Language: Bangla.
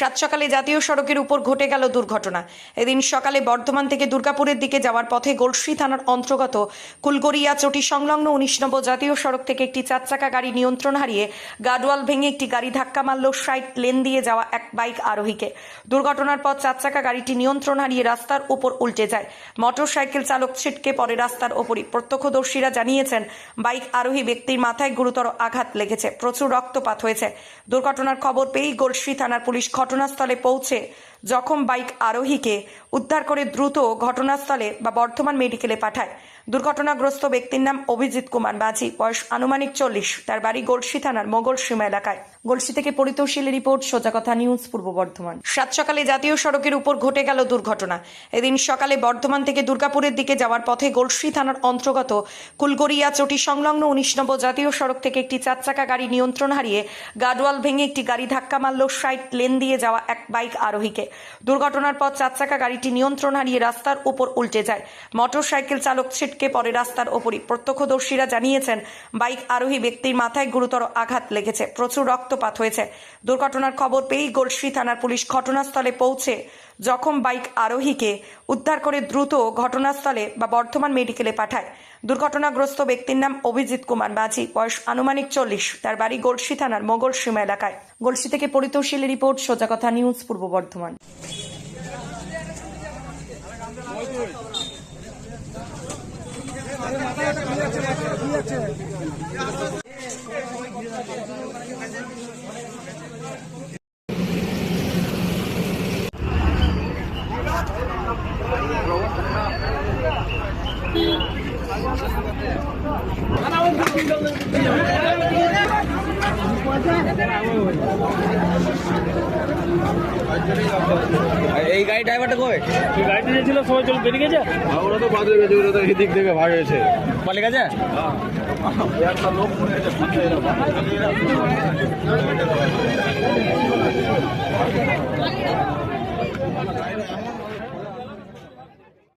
সাত সকালে জাতীয় সড়কের উপর ঘটে গেল দুর্ঘটনা। এদিন সকালে বর্ধমান থেকে দুর্গাপুরের দিকে যাওয়ার পথে গোলসি থানার অন্তর্গত কুলগড়িয়া চটি সংলগ্ন উনিশ নম্বর জাতীয় সড়ক থেকে একটি চার চাকা গাড়ি নিয়ন্ত্রণ হারিয়ে গাডওয়াল ভেঙে একটি গাড়ি ধাক্কা মারল সাইড লেন দিয়ে যাওয়া এক বাইক আরোহীকে। দুর্ঘটনার পর চার চাকা গাড়িটি নিয়ন্ত্রণ হারিয়ে রাস্তার উপর উল্টে যায়। মোটর সাইকেল চালক ছিটকে পড়ে রাস্তার ওপরই। প্রত্যক্ষদর্শীরা জানিয়েছেন, বাইক আরোহী ব্যক্তির মাথায় গুরুতর আঘাত লেগেছে। প্রচুর রক্তপাত হয়েছে। দুর্ঘটনার খবর পেয়েই গোলশ্রী থানার পুলিশ ঘটনাস্থলে পৌঁছে জখম বাইক আরোহীকে উদ্ধার করে দ্রুত ঘটনাস্থলে বা বর্ধমান মেডিকেলে পাঠায়। দুর্ঘটনাগ্রস্ত ব্যক্তির নাম অভিজিৎ কুমার বাজি, বয়স আনুমানিক চল্লিশ। তার বাড়ি গোলসি থানার মোগল সীমা এলাকায়। গোলসি থেকে পরিতোষীল রিপোর্ট, সোজা কথা নিউজ, পূর্ব বর্ধমান। সাত সকালে জাতীয় সড়কের উপর ঘটে গেল দুর্ঘটনা। এদিন সকালে বর্ধমান থেকে দুর্গাপুরের দিকে যাওয়ার পথে গোলসি থানার অন্তর্গত কুলগড়িয়া চটি সংলগ্ন উনিশ নম্বর জাতীয় সড়ক থেকে একটি চার চাকা গাড়ি নিয়ন্ত্রণ হারিয়ে গাডওয়াল ভেঙে একটি গাড়ি ধাক্কা মারল সাইড লেন দিয়ে যাওয়া এক বাইক আরোহীকে। দুর্ঘটনার পর চার চাকা গাড়িটি নিয়ন্ত্রণ হারিয়ে রাস্তার উপর উল্টে যায়। মোটর সাইকেল চালক ছিটকে পড়ে রাস্তার ওপরই। প্রত্যক্ষদর্শীরা জানিয়েছেন, বাইক আরোহী ব্যক্তির মাথায় গুরুতর আঘাত লেগেছে। প্রচুর রক্তপাত হয়েছে। দুর্ঘটনার খবর পেয়েই গোলশ্রী থানার পুলিশ ঘটনাস্থলে পৌঁছে জখম বাইক আরোহীকে উদ্ধার করে দ্রুত ঘটনাস্থলে বা বর্ধমান মেডিকেলে পাঠায়। দুর্ঘটনাগ্রস্ত ব্যক্তির নাম অভিজিৎ কুমার বাজি বয়স আনুমানিক চল্লিশ। তার বাড়ি গোলসি থানার মোগল সীমা এলাকায়। গোলসি থেকে পরিতোষীল রিপোর্ট সোজা কথা নিউজ, পূর্ব বর্ধমান। এই গাড়ি ড্রাইভারটা কই? এই গাড়িতে যে ছিল সবাই চল বেরিয়ে গেছে? আর ওরা তো বাদে গেছে ওরা তো এদিক থেকে ভাগেছে পালিয়ে গেছে একটা লোক মরে গেছে